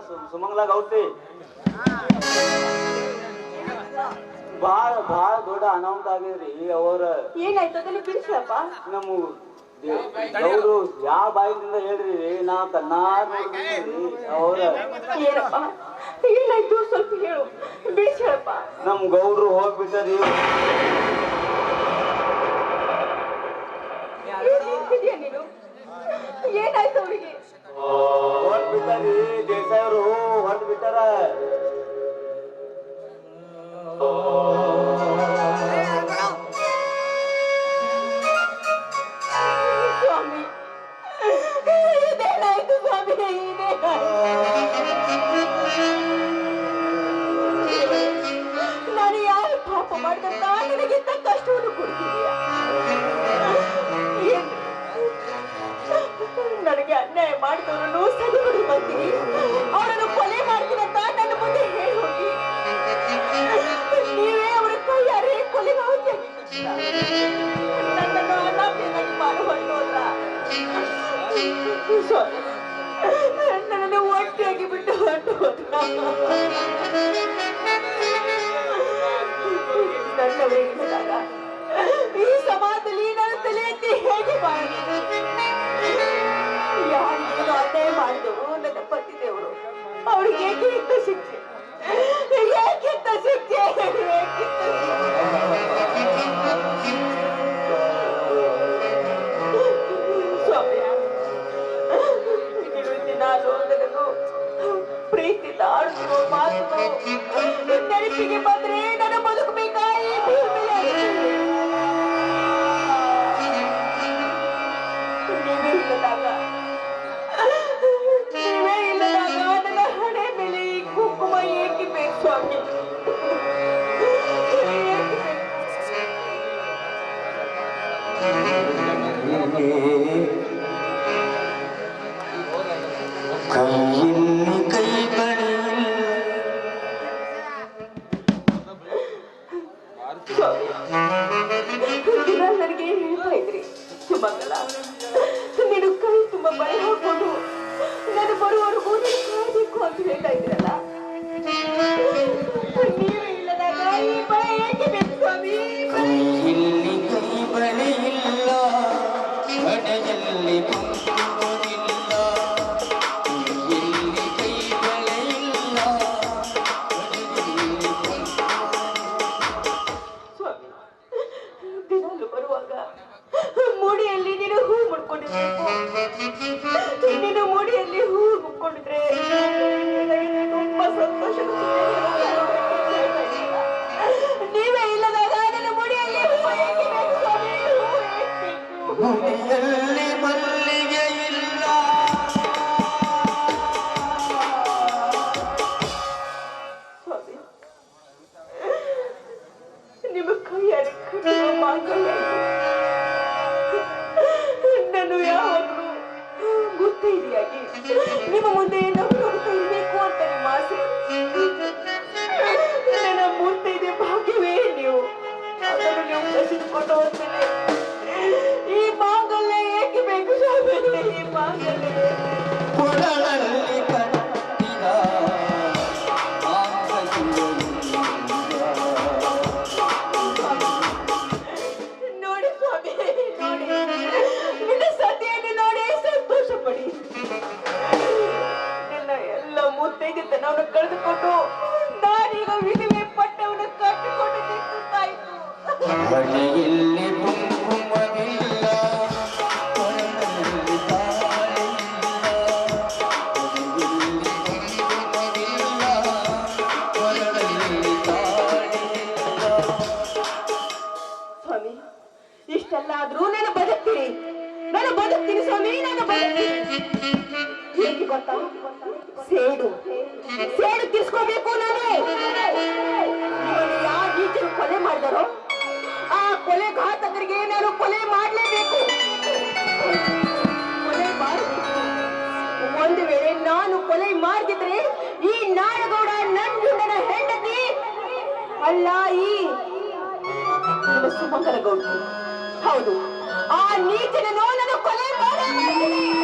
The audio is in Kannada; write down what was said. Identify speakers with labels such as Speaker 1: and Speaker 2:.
Speaker 1: ಸು- ಸುಮಂಗ್ಲ ಗೌಡ್ತಿ ಬಾಳ ಬಾಳ ದೊಡ್ಡ ಅನೌಂಟ್ ಆಗಿದ್ರಿ. ಅವರ
Speaker 2: ಏನಾಯ್ತು? ಅದನ್ನು ತಿಳಿಸಪ್ಪ
Speaker 1: ನಮ್ಮ ಅವರು ಯಾವ ಬಾಯಿಂದ ಹೇಳ್ರಿ ನಾ ಕಣ್ಣಾರ್ ಅವರ ಅವ್ರ
Speaker 2: ಏನಪ್ಪ? ಏನಾಯ್ತು? ಸ್ವಲ್ಪ ಹೇಳು. ಬಿಡಿಸಿ ಹೇಳಪ್ಪ.
Speaker 1: ನಮ್ ಗೌಡ್ರು ಹೋಗ್ಬಿಟ್ಟರಿ. ಹೊರಟ್ ಬಿಟ್ಟಾರಿ ದೇಸಾಯಿ ಅವರು ಹೊರಟ್ ಬಿಟ್ಟಾರ
Speaker 2: ಸ್ವಾಮಿ ಇದೇನಾಯ್ತು ಸ್ವಾಮಿ ಇದೇನಾಯ್ತು ನಾನು ಯಾವ ಪಾಪ ಮಾಡಿದಂತ ನನ್ನನ್ನು ಒಟ್ಟಿಯಾಗಿ ಬಿಟ್ಟು ಹೊರಟು ಈ ಸಮಾಜದಲ್ಲಿ ನನ್ನ ತಲೆ ಎತ್ತಿ ಹೇಗೆ ಮಾಡಿ? ಯಾರಿಗೇನು ಅನ್ಯಾಯ ಮಾಡಿದವರು ನನ್ನ ಪತಿ ದೇವರು ಅವ್ರಿಗೆ ಏಕೆ ಶಿಕ್ಷೆ? ನೆನಪಿಗೆ ಬಂದ್ರೆ ನನ್ನ ಬದುಕಬೇಕಾ ಈ ಭೂಮಿಯಲ್ಲಿ? ನೀವೇ ಇಲ್ಲದಾಗ ನೀವೇ ಇಲ್ಲದಾಗ ನನ್ನ ಹಣೆ ಮೇಲೆ ಈ ಕುಂಕುಮ ಏಕೆ ಬೇಕು ಸ್ವಾಮಿ ಏಕೆ ನೀನು ಮುಡಿಯಲ್ಲಿ ಹೂ ಮುಡ್ಕೊಂಡಿದ್ರೆ ಬದುಕ್ತೀನಿ ಸ್ವಾಮಿ ನಾನು ಹೇಗೆ ಸೇಡು. ಸೇಡು ತೀರ್ಸ್ಕೋಬೇಕು ನಾನು. ಯಾವ ನೀಚರು ಕೊಲೆ ಮಾಡಿದಾರೋ, ಆ ಕೊಲೆ ಘಾತಕರಿಗೆ ನಾನು ಕೊಲೆ ಮಾಡಲೇಬೇಕು. ಕೊಲೆ ಮಾಡಬೇಕು. ಒಂದು ವೇಳೆ ನಾನು ಕೊಲೆ ಮಾಡ್ತಿದ್ರೆ ಈ ನಾಡಗೌಡ ನಂಜುಂಡನ ಹೆಂಡತಿ ಅಲ್ಲ ಈ ಸುಮಂಗಲ ಹೌದು, ಆ ನೀಚನ ನಾನು Vale, vale, vale.